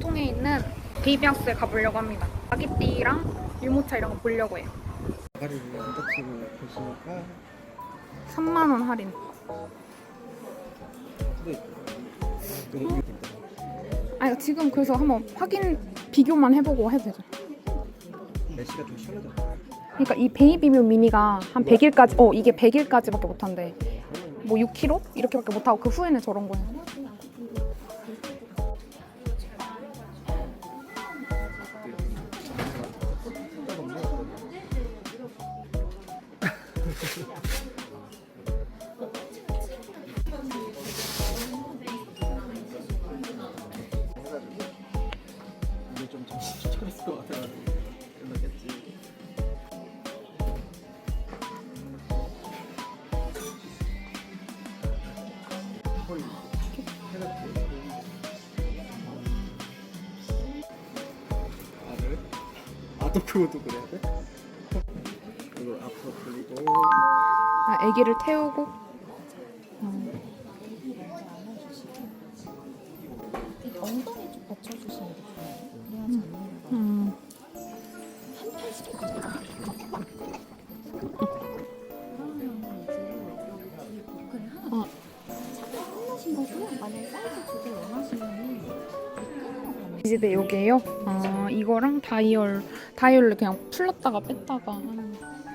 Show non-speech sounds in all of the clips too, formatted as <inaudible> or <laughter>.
영통에 있는 베이비하우스에 가보려고 합니다. 아기띠랑 유모차 이런 거 보려고 해요. 가리를 언더치고 보시니까 3만 원 할인. 수도 있고 이거 이거 된다. 아 지금 그래서 한번 확인 비교만 해보고 해도 되죠. 날씨가 좀 시원하잖아. 그러니까 이 베이비뮤 미니가 한 100일까지 어 이게 100일까지밖에 못한대. 뭐 6kg 이렇게밖에 못하고 그 후에는 저런 거예요. 이게 좀 정신 차렸을 것 같아가지고 연락했지. 거의 해놨지. 아 그래? 아또 그것도 그래야 돼? 앞으로 돌리고 아, 아기를 태우고 엉덩이 좀 받쳐주시는 게 좋아요. 그래야 잡는 거. 음, 한 편씩 그러면 이제 하나 어. 차가 끝나신 거고요. 만약에 사이즈 두 개 원하시면은 이 집에 요게요. 아 이거랑 다이얼 다이얼을 그냥 풀렀다가 뺐다가 하는.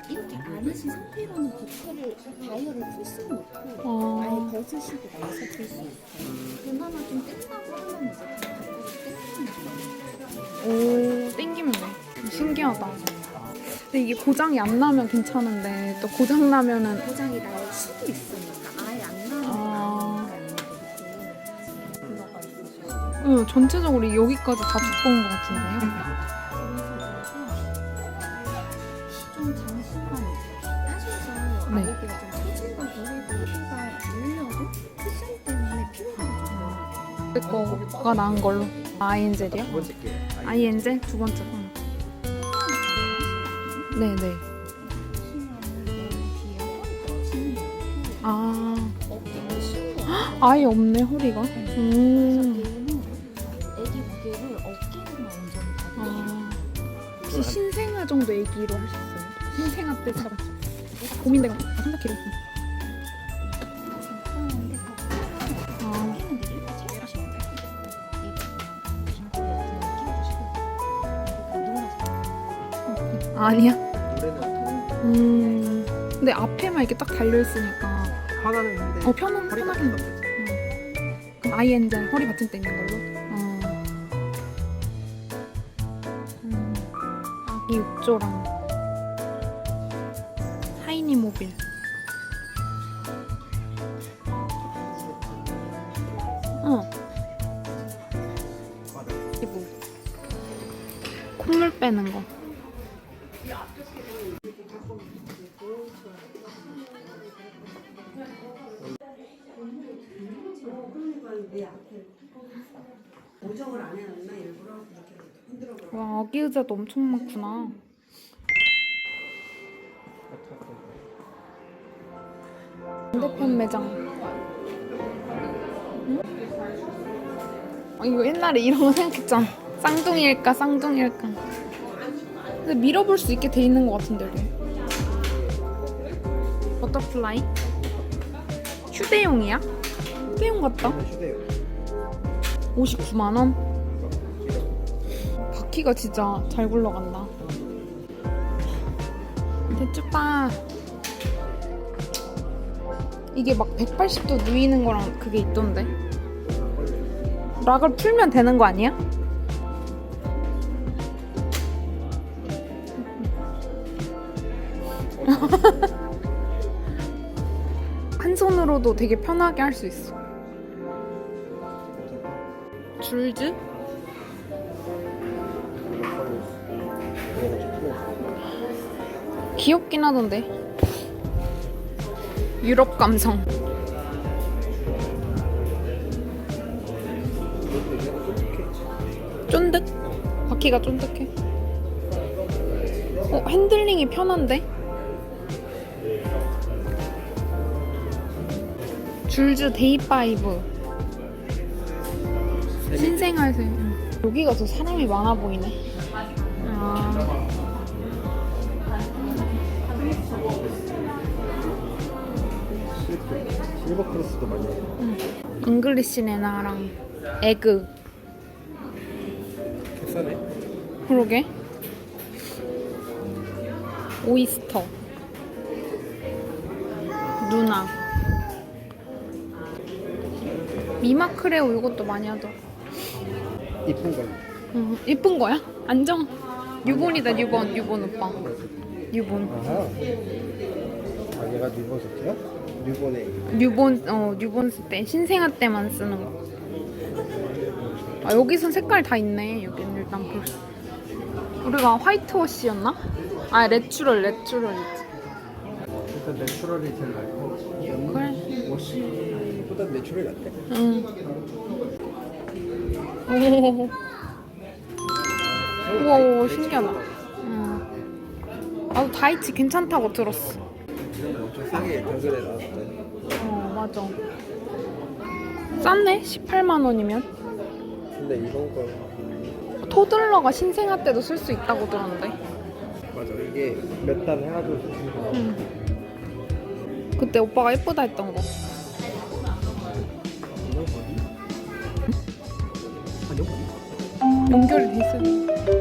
이렇게 안으신 상태로는 버클을 다이얼을 풀 수는 없고 어. 아예 벗으시고 나서 풀수 있어요. 그나마 좀 뜬다고 하면 이제 땡기는 오 땡기면 돼. 신기하다. 근데 이게 고장이 안 나면 괜찮은데 또 고장 나면은 거. 고장이 날 수도 있으니까 아예 안 나는 아. 게 올라가 있어서 응, 전체적으로 여기까지 다 두꺼운 것 같은데요. 아이디가 좀 처진다 그래도 피가 물려도 쿠션 때문에 피부가 좀 내 거가 나은 걸로. 아이엔젤이요? 두 번째 게 아이엔젤 두 번째 거. 네네. 아 아예 없네 허리가. 그래서 음. 아 혹시 신생아 정도 얘기로 하셨어요? 신생아 때 사람. 아 300kg. 괜찮은데 아 같은 거 이렇게 누워서 아니야. 노래는 음. 근데 앞에만 이렇게 딱 달려 있으니까 하나는 근데 어 편한 허리가 편하긴 해. 다 그럼 아이 엔젤 허리 받침 때 있는 걸로. 어. 음, 아기 욕조랑 타이니 모빌. 어. 콧물 빼는 거. 와 아기 의자도 엄청 많구나. 반대편 매장. 응? 아, 이거 옛날에 이런 거 생각했잖아. 쌍둥이일까 쌍둥이일까. 근데 밀어볼 수 있게 돼 있는 것 같은데 여기. 버터플라이? 휴대용이야? 휴대용 같다. 휴대요. 59만 원. 바퀴가 진짜 잘 굴러간다. 대쭈빠. 이게 막 180도 누이는 거랑 그게 있던데. 락을 풀면 되는 거 아니야? <laughs> 한 손으로도 되게 편하게 할 수 있어. 줄즈? 귀엽긴 하던데. 유럽 감성. 쫀득? 바퀴가 쫀득해. 어, 핸들링이 편한데? 줄즈 데이파이브. 신생아에서 응. 여기가 더 사람이 많아 보이네. 실버 크로스도 많이 해요. 잉글리시 네 나랑 에그. 비싸네. 그러게. 오이스터. 누나. 미마크레오 이것도 많이 하더라. 이쁜 거. 음, 이쁜 거야? 안정. 유본이다 유본 유본 오빠. 유본. 아하. 아 얘가 뉴본 소트야? 뉴본에 뉴본 어 뉴본 쓸때 신생아 때만 쓰는 거. 아 여기선 색깔 다 있네. 여기는 일단 볼. 수- 우리가 화이트 워시였나? 아 내추럴 내추럴. 일단 내추럴이 제일 낫고 그래. 워시보다 내추럴이 낫대. 응. 오. <laughs> 우와, 신기하다. 응. 나도 다이치 괜찮다고 들었어. 엄청 싸게 당근에 나왔대. 어 맞아. 쌌네? 18만 원이면. 근데 이런 거 토들러가 신생아 때도 쓸 수 있다고 들었는데. 맞아 이게 몇달 해가지고 좋은 거. 응. 그때 오빠가 예쁘다 했던 거. 이거? 아 이거 연결이 돼 있어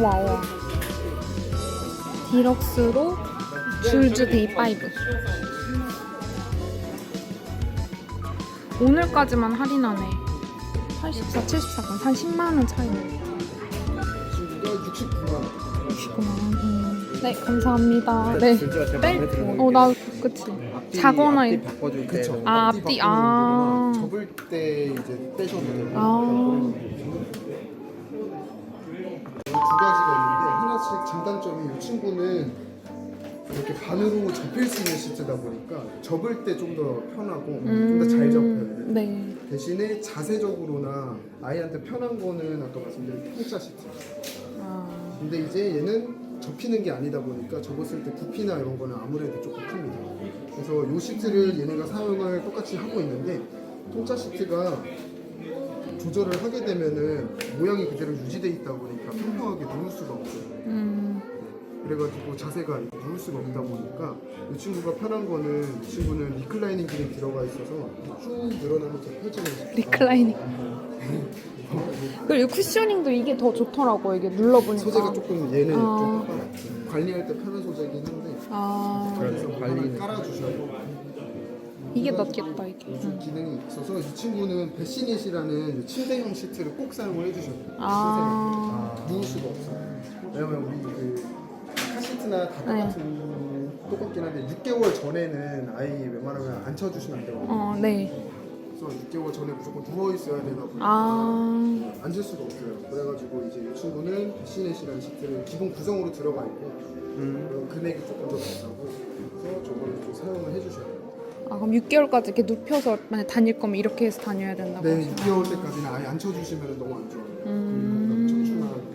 와 우와. 디럭스로 줄즈 데이 5. 오늘까지만 할인하네. 84, 74, 그럼 한 10만 원 차이네. 친구가 69만 원. 69만 원. 음. 네, 감사합니다. 네. 드는 어, 게나 그치. 자거나 이- 바꿔줄 때 그쵸. 아, 앞뒤, 아. 접을 때 이제 떼셔도 되고 아. 두 가지가 있는데 하나씩 장단점이 이 친구는 이렇게 반으로 접힐 수 있는 시트다 보니까 접을 때 좀 더 편하고 좀 더 잘 접혀요. 네. 대신에 자세적으로나 아이한테 편한 거는 아까 말씀드린 통짜 시트. 아. 근데 이제 얘는 접히는 게 아니다 보니까 접었을 때 부피나 이런 거는 아무래도 조금 큽니다. 그래서 이 시트를 얘네가 사용을 똑같이 하고 있는데 통짜 시트가 조절을 하게 되면은 모양이 그대로 유지돼 있다 보니까 평평하게 누울 수가 없어요. 음. 그래가지고 자세가 누울 수가 없다 보니까 이 친구가 편한 거는 이 친구는 리클라이닝 기능이 들어가 있어서 쭉 늘어나면서 시트. 리클라이닝. 그리고 쿠셔닝도 이게 더 좋더라고 이게 눌러보니까. 소재가 조금 얘는 아. 좀 났죠. 관리할 때 편한 소재이긴 한데 아. 그래서. 관리는 깔아주셔야 이게 낫겠다 이게. 좀 응. 기능이 있어서 이 친구는 베시닛이라는 침대형 시트를 꼭 사용을 해주셔야 돼요. 아. 침대형. 누울 수가 없어요. 왜냐면 우리 그 카시트나 다다 네. 같은 똑같긴 한데 6개월 전에는 아이 웬만하면 앉혀주시면 안 되거든요. 어, 네. 그래서 6개월 전에 무조건 누워 있어야 되다 보니까 아. 앉을 수가 없어요. 그래가지고 이제 이 친구는 베시닛이라는 시트를 기본 구성으로 들어가 있고 음. 그리고 금액이 조금 더 비싸고 그래서 저거를 좀 사용을 해주셔야 돼요. 아 그럼 6개월까지 이렇게 눕혀서 만약 다닐 거면 이렇게 해서 다녀야 된다고. 네, 6개월 때까지는 아예 앉혀주시면 너무 안 좋아요. 음.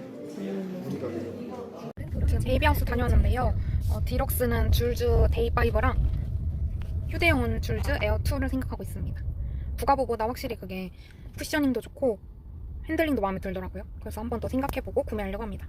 지금 베이비하우스 다녀왔는데요. 어, 디럭스는 줄즈 데이5랑 휴대용은 줄즈 에어2를 생각하고 있습니다. 부가보보다 확실히 그게 쿠셔닝도 좋고 핸들링도 마음에 들더라고요. 그래서 한 번 더 생각해보고 구매하려고 합니다.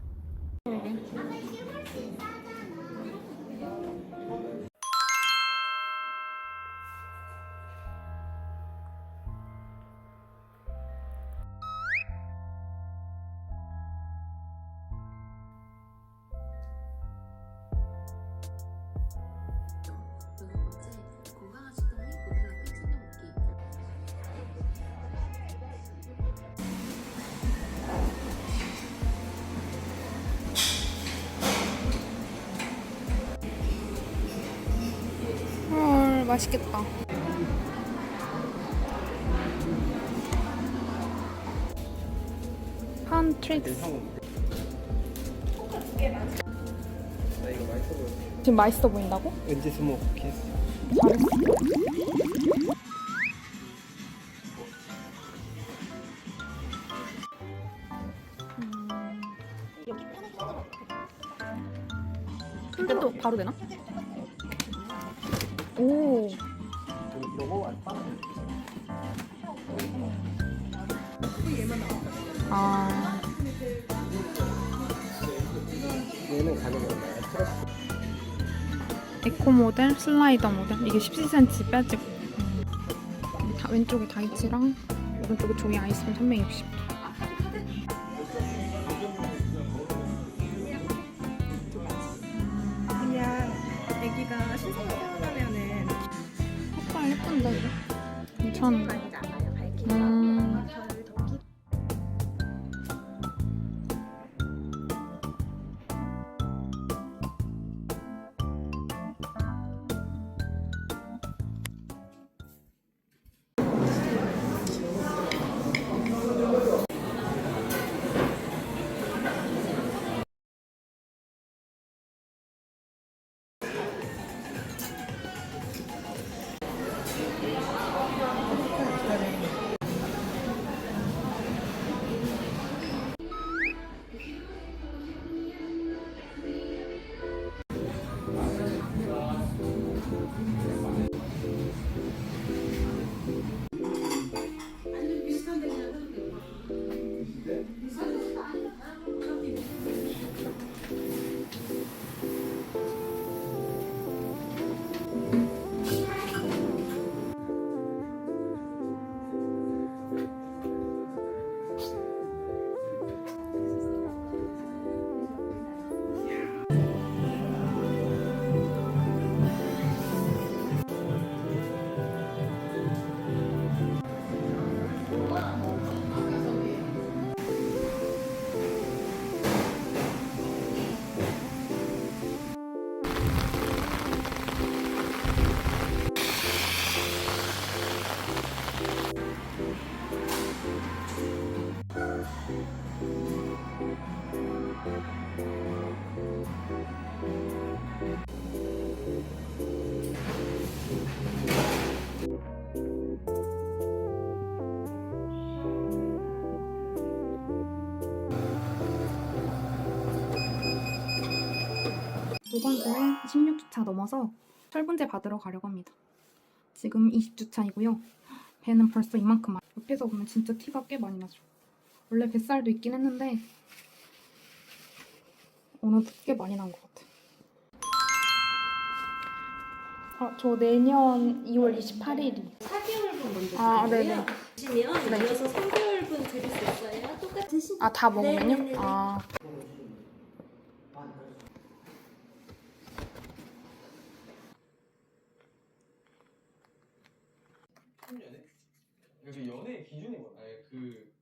맛있겠다. 판 트릭스. 지금 맛있어 보인다고? 왠지 스모크 키스. 충전도 바로 되나? 에코 모델, 슬라이더 모델. 이게 17cm 빼지고. 음. 다, 왼쪽에 다이치랑 오른쪽에 조이 아이스크림 360. 노건소에 16주차 넘어서 철분제 받으러 가려고 합니다. 지금 20주차이고요. 배는 벌써 이만큼 많 옆에서 보면 진짜 티가 꽤 많이 나죠. 원래 뱃살도 있긴 했는데 오늘 꽤 많이 난 것 같아요. 아, 저 내년 2월 28일이. 4개월분 먼저 아. 네네. 보시면 네. 이어서 3개월분 드릴 수 있어요. 똑같은 시. 아, 다 먹으면요? 네 네 네 네. 아. 여기 연애의 기준이 뭐야? 아니 그